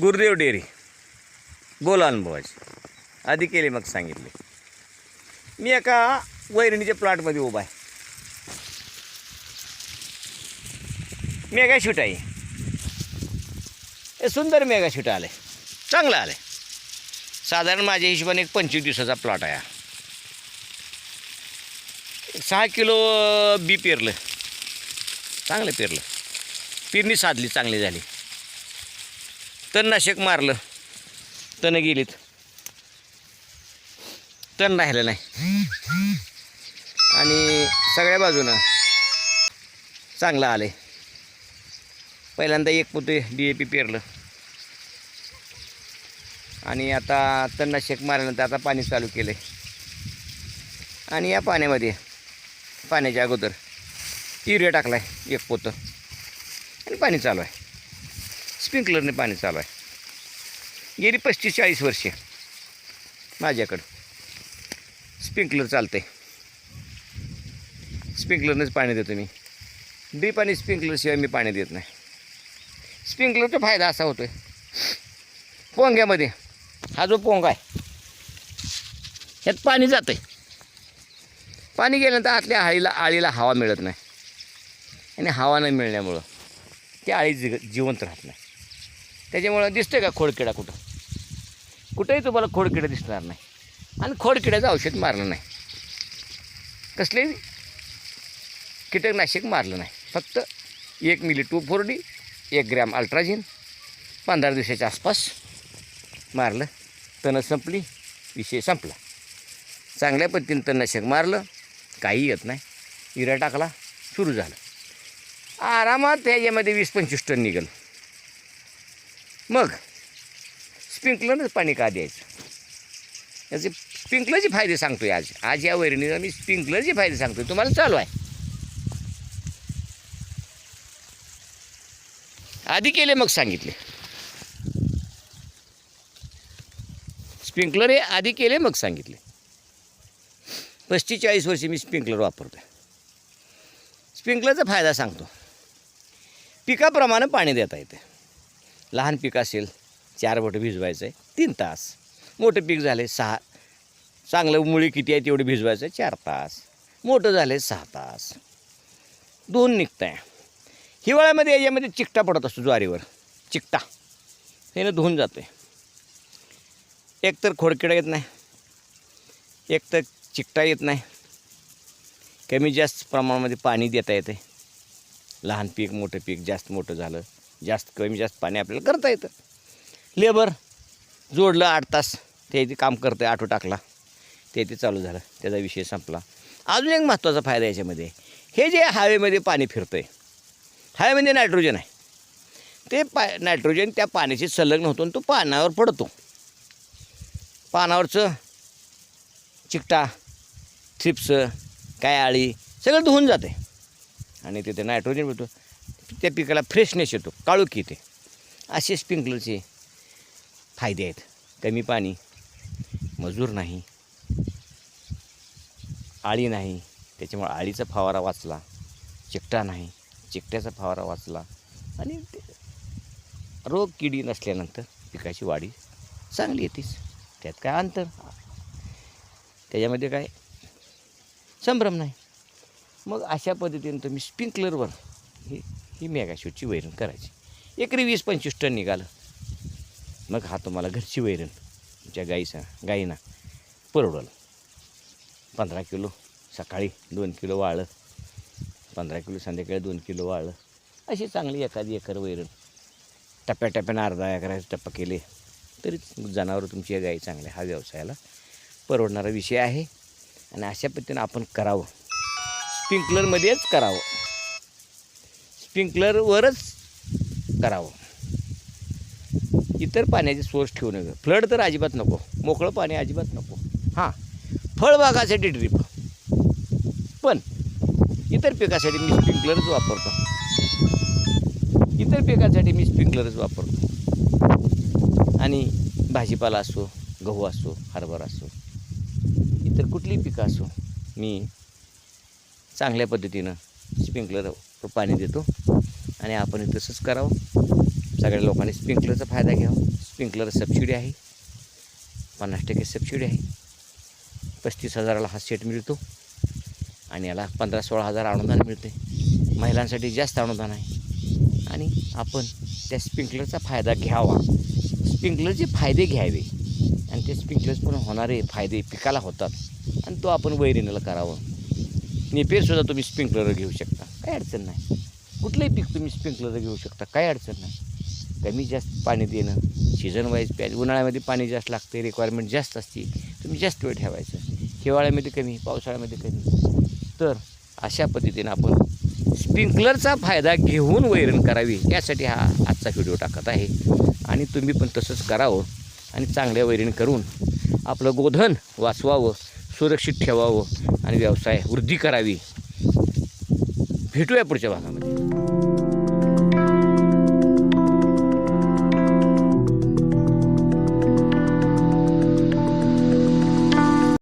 Gurudev dairy. बोला अनुभवाची. आधी केले मग सांगितले. मी एका वैरणीच्या प्लॉटमध्ये उभा आहे. मेगा शूट आहे. हे सुंदर मेगा शूट आलं आहे चांगलं आलं आहे साधारण माझ्या हिशोबाने एक पंचवीस दिवसाचा प्लॉट आहे सहा किलो बी पेरलं. चांगलं पेरलं. पेरणी साधली चांगली झाली. तणनाशक मारलं. तण गेलीत. तण राहिलं नाही. आणि सगळ्या बाजूनं चांगलं आलं आहे पहिल्यांदा एक पोते डी ए पी पेरलं. आणि आता तणनाशक मारल्यानंतर आता पाणी चालू केलं आहे आणि या पाण्यामध्ये पाण्याच्या अगोदर युरिया टाकला आहे एक पोतं. आणि पाणी चालू आहे. स्प्रिंकलरने पाणी चालू आहे. गेली पस्तीस चाळीस वर्षे. माझ्याकडं. स्प्रिंकलर चालते स्प्रिंकलरनेच पाणी देतो मी. ड्रीप आणि स्प्रिंकलरशिवाय मी पाणी देत नाही. स्प्रिंकलरचा फायदा असा होतो आहे पोंग्यामध्ये हा जो पोंगा आहे ह्यात पाणी जातं आहे पाणी गेल्यानंतर आतल्या आळीला आळीला हवा मिळत नाही. आणि हवा न मिळण्यामुळं ती आळी जिग जिवंत राहत नाही. त्याच्यामुळं दिसतं का खोडकिडा कुठं? कुठंही तुम्हाला खोडकिडा दिसणार नाही. आणि खोडकिड्याचं औषध मारलं नाही. कसलेही कीटकनाशक मारलं नाही. फक्त एक मिली टू फोर डी एक ग्रॅम अल्ट्राझिन पंधरा दिवसाच्या आसपास मारलं. तणं संपली विषय संपला. चांगल्या पद्धतीनं तणनाशक मारलं काही येत नाही. युरिया टाकला सुरू झालं. आरामात त्याच्यामध्ये वीस पंचवीस टन निघालं. मग स्प्रिंकलरच पाणी का द्यायचं? याचे स्प्रिंकलरचे फायदे सांगतोय आज. आज या वैरणीला मी स्प्रिंकलरचे फायदे सांगतोय. तुम्हाला चालू आहे. आधी केले मग सांगितले. स्प्रिंकलर हे आधी केले मग सांगितले. पस्तीचाळीस वर्षी मी स्प्रिंकलर वापरतो स्प्रिंकलरचा फायदा सांगतो. पिकाप्रमाणे पाणी देता येते. लहान पीक असेल चार बोटं भिजवायचं आहे तीन तास. मोठं पीक झाले सहा. चांगलं मुळी किती आहे तेवढी भिजवायचं आहे चार तास. मोठं झाले सहा तास. दोन निघतं आहे हिवाळ्यामध्ये याच्यामध्ये चिकटा पडत असतो ज्वारीवर. चिकटा. त्यानं धुवून जाते एक तर खोडकिडा येत नाही. एक तर चिकटा येत नाही. कमी जास्त प्रमाणामध्ये पाणी देता येते लहान पीक मोठं पीक जास्त मोठं झालं. जास्त कमी जास्त पाणी आपल्याला करता येतं. लेबर जोडलं आठ तास ते इथे काम करतं आठो टाकला. ते इथे चालू झालं त्याचा विषय संपला. अजून एक महत्त्वाचा फायदा याच्यामध्ये हे जे हवेमध्ये पाणी फिरतं आहे हवेमध्ये नायट्रोजन आहे. ते पा नायट्रोजन त्या पाण्याशी संलग्न होतो आणि तो पानावर पडतो. पानावरचं चिकटा थ्रिप्स काय आळी सगळं धुवून जाते आणि तिथे नायट्रोजन भेटतो त्या पिकाला फ्रेशनेस येतो. काळोख येते. असे स्प्रिंकलरचे फायदे आहेत. कमी पाणी मजूर नाही आळी नाही त्याच्यामुळे आळीचा फवारा वाचला चिकटा नाही चिकट्याचा फवारा वाचला आणि ते रोग किडी नसल्यानंतर पिकाची वाढी चांगली येतेच त्यात काय अंतर? त्याच्यामध्ये काय संभ्रम नाही. मग अशा पद्धतीनं तुम्ही स्प्रिंकलरवर हे ही मेगाशूटची वैरण करायची. एकरी वीस पंचवीस टन निघालं. मग हा तुम्हाला घरची वैरण तुमच्या गाईचा गाईना परवडलं. पंधरा किलो सकाळी दोन किलो वाळं पंधरा किलो संध्याकाळी दोन किलो वाळं अशी चांगली एखादी एकर वैरण. टप्प्याटप्प्यानं अर्धा एकराचे टप्पा केले तरी जनावरं तुमची या गाई चांगल्या हा व्यवसायाला परवडणारा विषय आहे. आणि अशा पद्धतीनं आपण करावं. स्प्रिंकलरमध्येच करावं. स्प्रिंकलरवरच करावं. इतर पाण्याचे सोर्स ठेवू नये फ्लड तर अजिबात नको. मोकळं पाणी अजिबात नको. हां. फळबागासाठी ड्रीप पण इतर पिकासाठी मी स्प्रिंकलरच वापरतो. इतर पिकासाठी मी स्प्रिंकलरच वापरतो. आणि भाजीपाला असो गहू असो हरभरा असो इतर कुठलीही पिकं असो मी चांगल्या पद्धतीनं स्प्रिंकलर तो पाणी देतो. आणि आपण तसंच करावं. सगळ्या लोकांनी स्प्रिंकलरचा फायदा घ्यावा. स्प्रिंकलर सबसिडी आहे. पन्नास टक्के सबसिडी आहे. पस्तीस हजाराला हा सेट मिळतो. आणि याला पंधरा सोळा हजार अनुदान मिळते महिलांसाठी जास्त अनुदान आहे. आणि आपण त्या स्प्रिंकलरचा फायदा घ्यावा. स्प्रिंकलरचे फायदे घ्यावे. आणि ते स्प्रिंकलर्स पण होणारे फायदे पिकाला होतात. आणि तो आपण वैरीनेला करावं. निपेरसुद्धा तुम्ही स्प्रिंकलर घेऊ शकता. काही अडचण नाही. कुठलंही पीक तुम्ही स्प्रिंकलर घेऊ शकता काय अडचण नाही. कमी जास्त पाणी देणं सीझन वाईज प्याज उन्हाळ्यामध्ये पाणी जास्त लागते रिक्वायरमेंट जास्त असते तुम्ही जास्त वेळ ठेवायचं. हिवाळ्यामध्ये कमी पावसाळ्यामध्ये कमी. तर अशा पद्धतीनं आपण स्प्रिंकलरचा फायदा घेऊन वैरण करावी यासाठी हा आजचा व्हिडिओ टाकत आहे. आणि तुम्ही पण तसंच करावं आणि चांगल्या वैरण करून आपलं गोधन वाचवावं सुरक्षित ठेवावं आणि व्यवसाय वृद्धी करावी. भेटूया पुढच्या भागामध्ये.